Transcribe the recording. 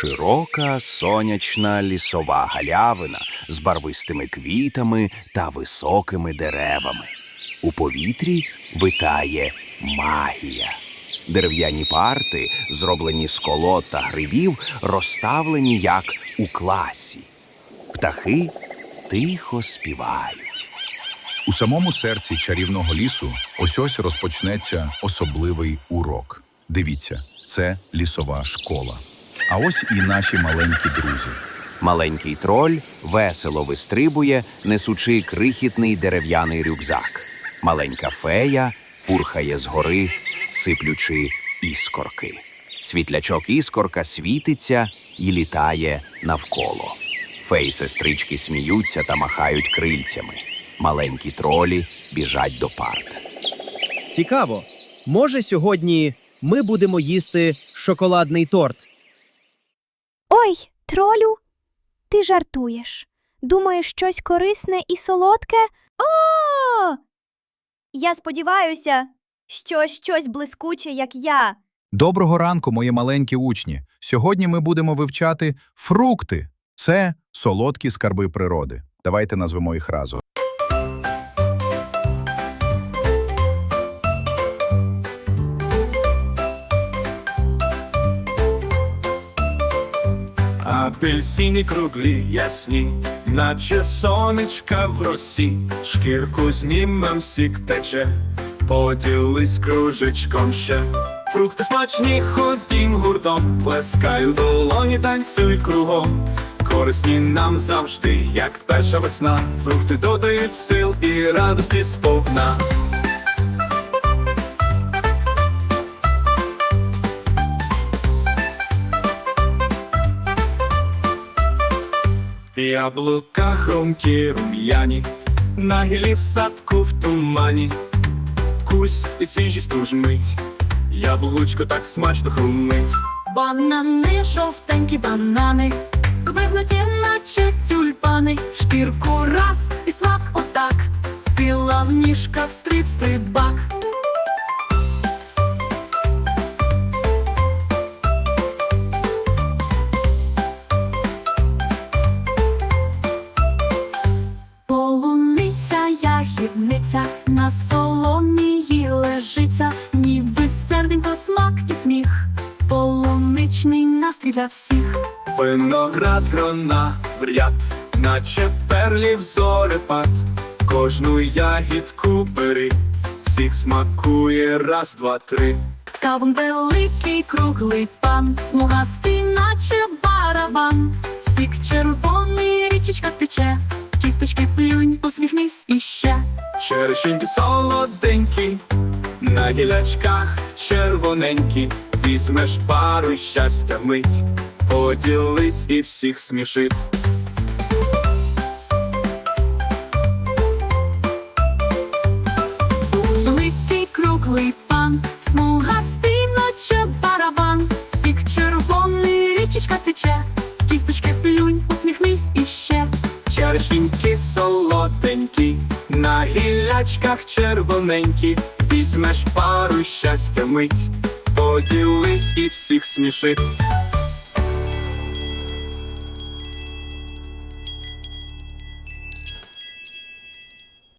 Широка сонячна лісова галявина з барвистими квітами та високими деревами. У повітрі витає магія. Дерев'яні парти, зроблені з колод та грибів, розставлені як у класі. Птахи тихо співають. У самому серці чарівного лісу ось ось розпочнеться особливий урок. Дивіться, це лісова школа. А ось і наші маленькі друзі. Маленький троль весело вистрибує, несучи крихітний дерев'яний рюкзак. Маленька фея пурхає згори, сиплючи іскорки. Світлячок іскорка світиться і літає навколо. Феї сестрички сміються та махають крильцями. Маленькі тролі біжать до парт. Цікаво. Може, сьогодні ми будемо їсти шоколадний торт. Ой, тролю, ти жартуєш. Думаєш щось корисне і солодке? О! Я сподіваюся, що щось блискуче, як я. Доброго ранку, мої маленькі учні. Сьогодні ми будемо вивчати фрукти. Це солодкі скарби природи. Давайте назвемо їх разом. Апельсини круглі, ясні, наче сонечка в росі, шкірку знімем сік тече, поділись кружечком ще. Фрукти смачні, ходім гуртом, плескаю долоні, танцюй кругом. Корисні нам завжди, як перша весна. Фрукти додають сил і радості сповна. Яблука хрумкі рум'яні, на гілі в садку в тумані, кусь і свіжі стужмить, яблучко так смачно хрумить. Банани, жовтенькі банани, вигнуті, наче тюльпани, шкірку раз і смак отак, сіла в ніжка в стриб стрибак. Ягідниця, на соломі її лежиться, ніби серденько смак і сміх, полуничний настрій для всіх. Виноград грона в ряд, наче перлів зорепад, кожну ягідку бери, всіх смакує раз, два, три. Кавун великий круглий пан, смугастий, наче барабан, сік червоний, Черешеньки солоденькі, на гілячках червоненькі, візьмеш пару щастя мить, поділись і всіх смішить. Великий круглий пан, смугастий, наче барабан, сік червоний, річечка тече, на гілячках червоненькі, візьмеш пару щастя мить, поділись і всіх смішить.